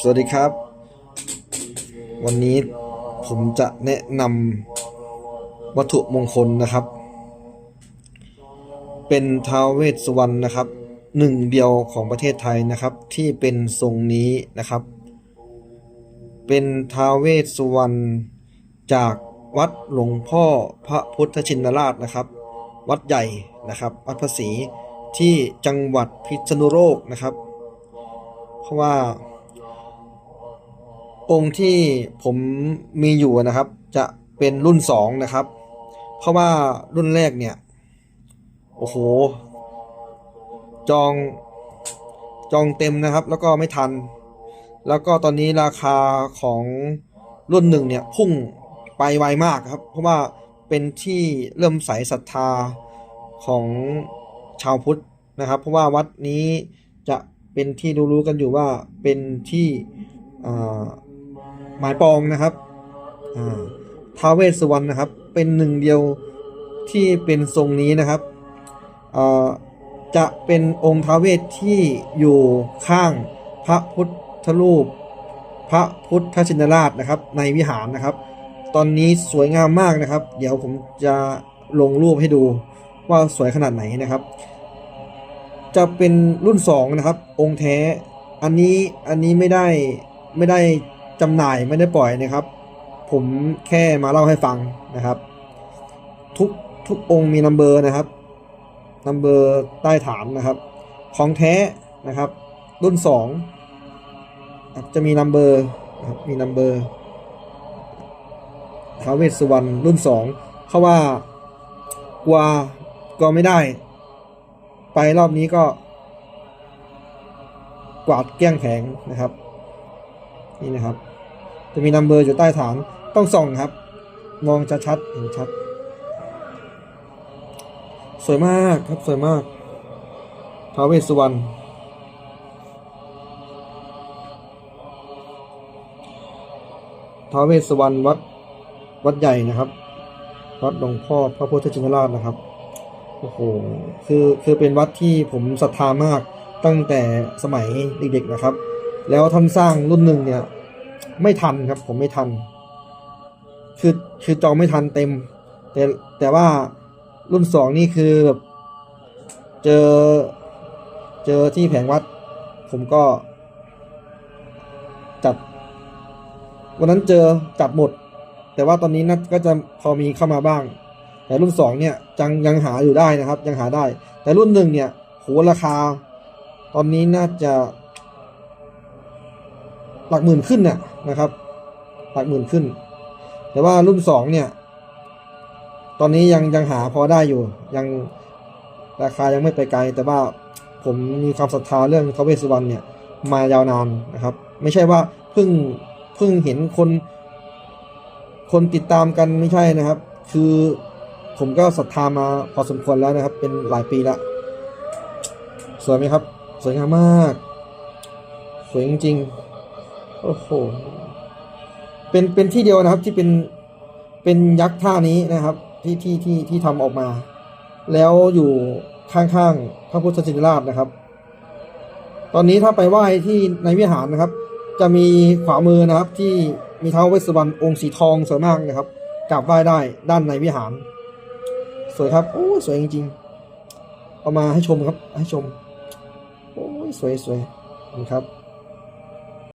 สวัสดีครับ วันนี้ผมจะแนะนำวัตถุมงคลนะครับ เป็นท้าวเวสสุวรรณนะครับหนึ่งเดียวของประเทศไทยนะครับ ที่เป็นทรงนี้นะครับ เป็นท้าวเวสสุวรรณจากวัดหลวงพ่อพระพุทธชินราชนะครับ วัดใหญ่นะครับ วัดภาษีที่จังหวัดพิษณุโลกนะครับ เพราะว่า องค์ที่ผมมีอยู่นะครับ จะเป็นรุ่นสองนะครับ เพราะว่ารุ่นแรกเนี่ย โอ้โห จองจองเต็มนะครับ แล้วก็ไม่ทัน แล้วก็ตอนนี้ราคาของรุ่นหนึ่งเนี่ย พุ่งไปไวมากครับ เพราะว่าเป็นที่เริ่มใสศรัทธาของชาวพุทธนะครับ เพราะว่าวัดนี้จะเป็นที่รู้ๆกันอยู่ว่าเป็นที่อ่า หมายปองนะครับท้าวเวสสุวรรณนะครับ เป็นหนึ่งเดียวที่เป็นทรงนี้นะครับจะเป็นองค์ท้าวเวสที่อยู่ข้างพระพุทธรูป พระพุทธชินราชนะครับ ในวิหารนะครับ ตอนนี้สวยงามมากนะครับ เดี๋ยวผมจะลงรูปให้ดูว่าสวยขนาดไหนนะครับ จะเป็นรุ่นสองนะครับ องค์แท้ อันนี้อันนี้ไม่ได้ไม่ได้ จำหน่ายไม่ได้ปล่อยนะครับ ผมแค่มาเล่าให้ฟังนะครับ ทุกทุกองค์มีนัมเบอร์นะครับนัมเบอร์ใต้ฐานนะครับ ของแท้นะครับ รุ่นสองจะมีนัมเบอร์นะครับมีนัมเบอร์ท้าวเวสสุวรรณรุ่นสองเพราะว่ากลัวกลัวไม่ได้ ไปรอบนี้ก็ กวาดเกลี้ยงแผงนะครับ นี่นะครับ จะมีนัมเบอร์อยู่ใต้ฐานต้องส่องครับ มองจะชัดเห็นชัด สวยมากครับสวยมากท้าวเวสสุวรรณท้าวเวสสุวรรณวัดวัดใหญ่นะครับวัดหลวงพ่อพระพุทธชินราชนะครับโอ้โหคือคือเป็นวัดที่ผมศรัทธามากตั้งแต่สมัยเด็กๆนะครับ แล้วท่านสร้างรุ่นหนึ่งเนี่ย ไม่ทันครับ ผมไม่ทัน คือคือจองไม่ทันเต็ม แต่แต่ว่ารุ่นสองนี่คือแบบเจอเจอที่แผงวัด ผมก็ จัด วันนั้นเจอจัดหมด แต่ว่าตอนนี้น่าก็จะพอมีเข้ามาบ้าง แต่รุ่นสองเนี่ยยังยังหาอยู่ได้นะครับ ยังหาได้ แต่รุ่นหนึ่งเนี่ยโหราคา ตอนนี้น่าจะ หลักหมื่นขึ้นเนี่ยนะครับ หลักหมื่นขึ้น แต่ว่ารุ่นสองเนี่ย ตอนนี้ยังยังหาพอได้อยู่ ยังราคายังไม่ไปไกล แต่ว่าผมมีความศรัทธาเรื่องทาวเวสสุวรรณเนี่ย มายาวนานนะครับ ไม่ใช่ว่าเพิ่งเพิ่งเห็นคน คนติดตามกันไม่ใช่นะครับ คือผมก็ศรัทธามาพอสมควรแล้วนะครับ เป็นหลายปีละสวยไหมครับ สวยงามมาก สวยจริงๆ โอ้โห เป็นเป็นที่เดียวนะครับที่เป็นเป็นยักษ์ท่านี้นะครับ ที่ที่ที่ที่ทำออกมา แล้วอยู่ข้างๆพระพุทธชินราชนะครับ ตอนนี้ถ้าไปไหว้ที่ในวิหารนะครับ จะมีขวามือนะครับที่มีเท้าวเวสสุวรรณองค์สีทองสวยมากนะครับกราบไหว้ได้ด้านในวิหาร สวยครับโอ้สวยจริงๆเอามาให้ชมครับ ให้ชมโอ้ยสวยสวยขอบคุณครับ